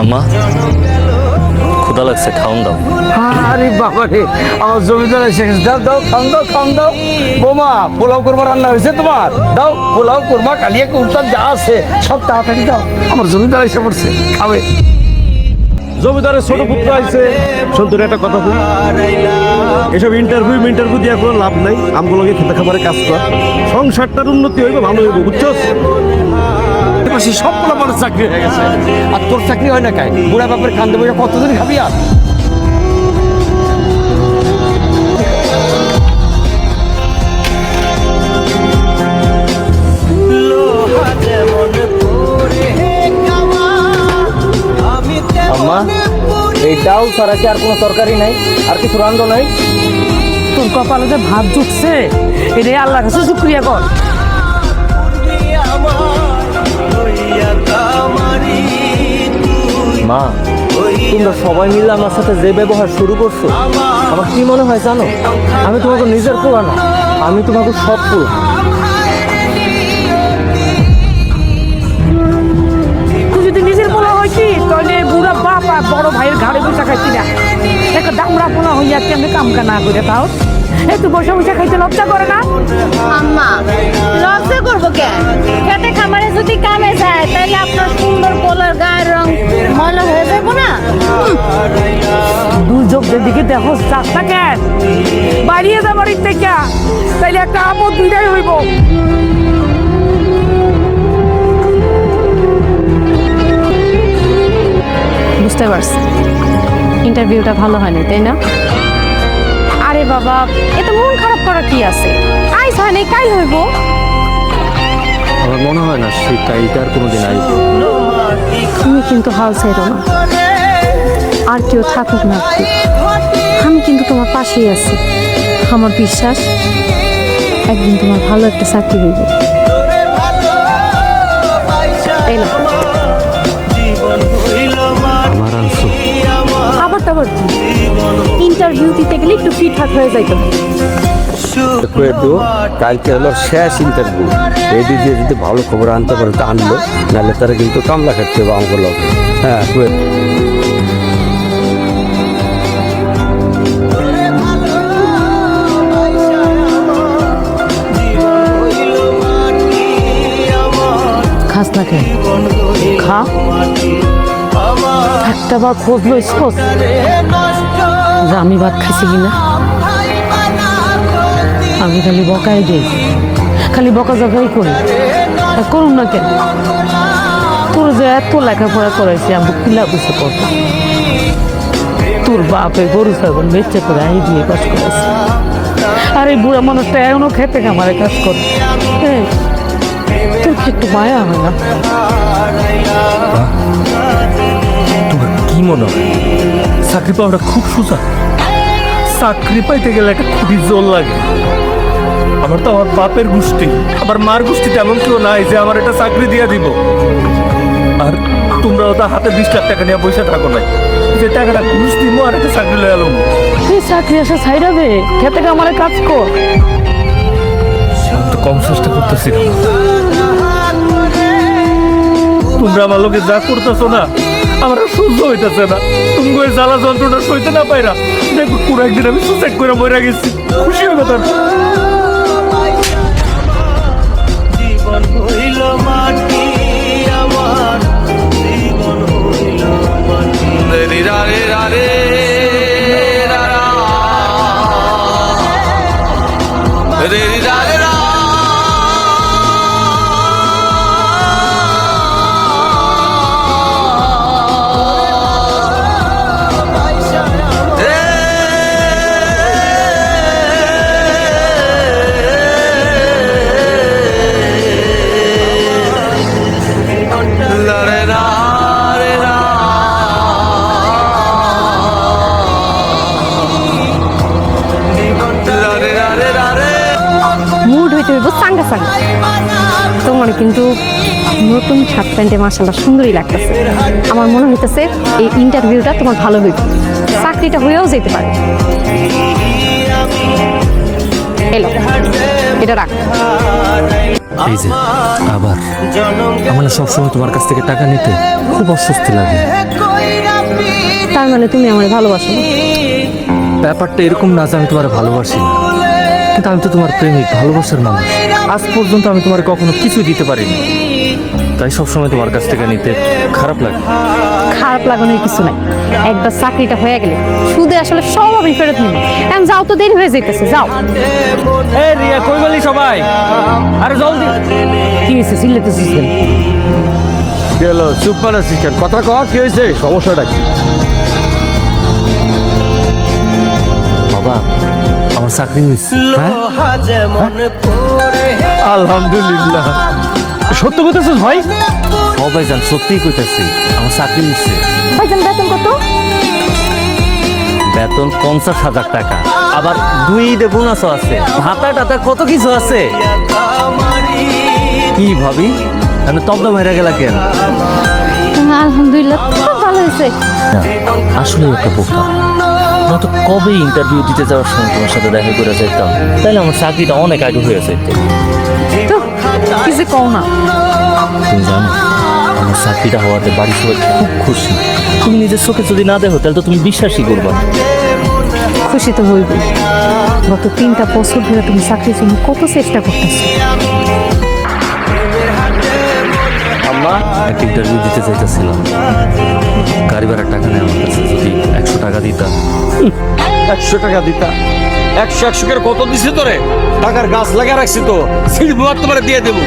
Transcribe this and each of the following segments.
আম্মা ক্ষুদা লাগছে খাওন দাও। আরে বাবা রে আমার জমিদার এসে গেছে দাও দাও খান দাও খান দাও। বোমা পোলাও করবা রান্না হয়েছে তোমার? দাও পোলাও করবা কালিয়া কুর্তা যা আছে সব তাড়াতাড়ি দাও। আমার জমিদার এসে পড়ছে খাবে। জমিদারের ছোট পুত্র আইছে। সন্তুর একটা কথা বল। এসব ইন্টারভিউ ইন্টারভিউ দিয়ে কোনো লাভ নাই। আমগুলোকে খেতে খাবারে কাজ কর। সংসারটার উন্নতি হইবে ভালো হইবে বুঝছস? পাশে সব পোলা মানুষ চাকরি হয়ে গেছে। আর তোর চাকরি হয় না কাই? বুড়া বাপের কান্দে বসে কতদিন খাবি আর? ডাল ছাড়া কি আর কোনো তরকারি নাই? আর কিছু রান্ধ নাই? তোর কপালে যে ভাত জুটছে এটাই আল্লাহর কাছে শুক্রিয়া কর। মা, তোমরা সবাই মিলে আমার সাথে যে ব্যবহার শুরু করছ, আমার কি মনে হয় জানো? আমি তোমাকে নিজের পোলা না, আমি তোমাকে সব পোলা যদি নিজের পোলা কি তাহলে বুড়া বাপ আর বড় ভাইয়ের ঘাড়ে বসে খাইতি না। দামড়া পোলা হইয়া কেমনি কামকা না করে তাও একটু বসে বসে খাইতে লজ্জা করে না? আম্মা লজ্জা করব কেন খেতে খামারে যদি কামে যায় তাহলে আপনার সুন্দর পোলার গায়ের রং ময়লা হয়ে যাব না? দুর্যোগদের দিকে দেখো চাষটা কেন বাড়িয়ে যা বাড়ির থেকে। তাইলে একটা আপদ বিদায় হইব। বুঝতে পারছি। ইন্টারভিউটা ভালো হয়নি তাই না? আরে বাবা এত মন খারাপ করা কি আছে? আইস হয়নি কাই হইব। আমার মনে হয় না সেই কাইটা আর কোনোদিন আইব। তুমি কিন্তু হাল ছেড়ো না। আর কেউ থাকুক না আমি কিন্তু তোমার পাশেই আছি। আমার বিশ্বাস একদিন তোমার ভালো একটা চাকরি হইব। একটু ফিট হাট হয়ে যাইতো। কালকে হলো শেষ ইন্টারভিউ এই দিয়ে যদি ভালো খবর আনতে পারে তো আনলো। নাহলে তারা কিন্তু কামলা খাটতে হবে আমগুলো হ্যাঁ করে খাস না কেন? খা। একটা বার খোঁজ লইস যে আমি ভাত খাইছি কিনা? আমি খালি বকাই দিই। খালি বকা জকাই করি। করুন না কেন? তোর যে এত লেখাপড়া করাইছি, আমি কিলা বুঝে করতাম তোর বাপে গরু ছাগল বেচে করে আই দিয়ে কাজ করেছে। আর এই বুড়া মানুষটা এখনও খেতে খামারে কাজ করে। তোর কি একটু মায়া হয় না? তোমার মনে হয় চাকরি পাওয়াটা খুব সোজা। চাকরি পাইতে গেলে একটা খুবই জোর লাগে। আমার তো আমার বাপের গোষ্ঠী। আমার মার গোষ্ঠী তেমন কেউ নাই যে আমার একটা চাকরি দিয়ে দিব। আর তোমরাও তো হাতে বিশ লাখ টাকা নিয়ে বসে থাকো নাই। যে টাকাটা ঘুষ দিব আর একটা চাকরি লয়ে এলাম তুই চাকরি আসা ছাইড়া দে? খেতে খামারে কাজ কর। তো কম চেষ্টা করতেছি তোমরা আমার লোকে যা করতেছো না আমার আর সহ্য হইতেছে না। তুমি ওই জ্বালা যন্ত্রণা সইতে না পাইরা দেখো পুরো একদিন আমি সুসাইড করে মরে গেছি। খুশি হবে তার। জীবন হইল মাটি আমার জীবন হইল মাটি। রে রা। রে রা রে রা মুড হইতে হইব সাঙ্গা সাঙ্গা। তোমার কিন্তু নতুন শার্ট প্যান্টে মাসাল্লাহ সুন্দরই লাগতেছে। আমার মনে হইতেছে এই ইন্টারভিউটা তোমার ভালো হইবে। চাকরিটা হয়েও যেতে পারে। এলো। এটা রাখ। এই যে আবার। আমার না সবসময় তোমার কাছ থেকে টাকা নিতে খুব অস্বস্তি লাগে। তার মানে তুমি আমার ভালোবাসো ব্যাপারটা এরকম না যে আমি তোমার ভালোবাসি না। কিন্তু আমি তো তোমার প্রেমিক ভালোবাসার মানুষ। আজ পর্যন্ত আমি তোমার কখনো কিছু দিতে পারিনি। তাই সবসময় তোমার কাছ থেকে নিতে খারাপ লাগে? খারাপ লাগানোর কিছু নাই। একবার চাকরিটা হয়ে গেলে সুদে আসলে সব আমি ফেরত নিব। এখন যাও তো দেরি হয়ে যাইতেছে যাও। এ রিয়া কই গেলি সবাই? আরে জলদি। কি হয়েছে? চিল্লাতেছিস কেন? গেল চুপ করে আছিস কেন? কথা কহ কি হয়েছে? সমস্যাটা কি? বাবা আমার চাকরি হয়েছে। হ্যাঁ? আলহামদুলিল্লাহ। সত্য বলতেছিস ভাই? সবাই জান সত্যিই কইতাছি আমার চাকরি হয়েছে ভাইজান বেতন কত? বেতন পঞ্চাশ হাজার টাকা। আবার দুই ঈদে বোনাসও আছে। ভাতা টাতা কত কিছু আছে? কি ভাবি? আমি তব্দ মেরে গেলা কেন? আলহামদুলিল্লাহ খুব ভালো হয়েছে। আসলে একটা বোকা। না তো কবে ইন্টারভিউ দিতে যাওয়ার সময় তোমার সাথে দেখা করে যেতাম তাইলে আমার চাকরিটা অনেক আগে হয়ে যেত তো কিছু কও না? তুমি জানো আমার চাকরিটা হওয়াতে বাড়ি সবাই খুব খুশি। তুমি নিজের চোখে যদি না দেখো তাহলে তো তুমি বিশ্বাসই করবা না। খুশি তো হইবে গত তিনটা বছর ধরে তুমি চাকরির জন্য কত চেষ্টা করতেছো? একটা ইন্টারভিউ দিতে চাইতেছিলাম, গাড়ি ভাড়ার টাকা নেই আমার কাছে, যদি একশো টাকা দিতা। একশো টাকা দিতা। একশো একশো করে কত দিছি তোরে? টাকার গাছ লাগা রাখছি তো সিট বুয়ার তোমার দিয়ে দেবো।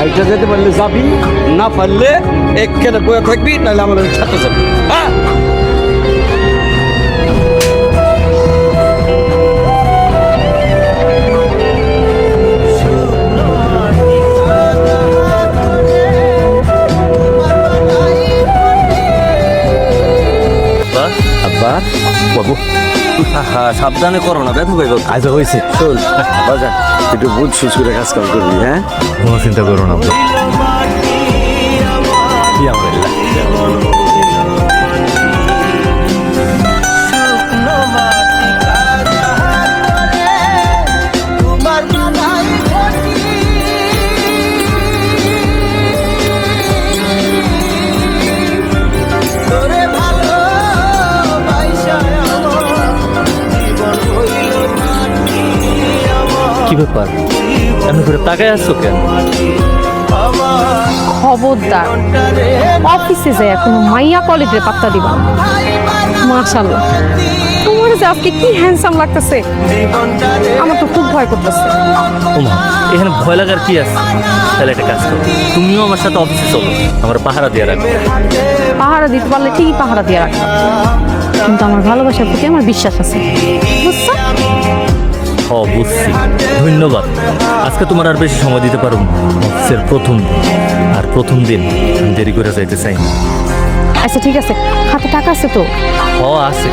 আইটা যেতে পারলে যাবি, না পারলে একখানে বয়ে থাকবি, নাহলে আমাদের ছাত্র যাবি। হ্যাঁ? আব্বা বাবু। সাবধানে করো না ব্যথা পাইব। আজ হয়েছে শোন বাজা একটু বুঝ সুস করে কাজ কাম করবি হ্যাঁ? কোনো চিন্তা করো না আব্বা তাকায় কেন? খবরদার। অফিসে যায় কোনো মাইয়া কলেজের পাত্তা দিবা মাশাল্লাহ তোমার যে আজকে কি হ্যান্ডসাম লাগতেছে আমার তো খুব ভয় করতেছে। ওমা এখানে ভয় লাগার কি আছে? তাহলে একটা কাজ করো তুমিও আমার সাথে অফিসে চলো আমার পাহারা দিয়ে রাখো। পাহারা দিতে পারলে ঠিকই পাহারা দিয়ে রাখবা কিন্তু আমার ভালোবাসার প্রতি আমার বিশ্বাস আছে। বুঝছ? হ বুঝছি ধন্যবাদ। আজকে তোমার আর বেশি সময় দিতে পারো না। অফিসের প্রথম আর প্রথম দিন। দেরি করে যাইতে চাই না। আচ্ছা ঠিক আছে। হাতে টাকা আছে তো? হ আছে।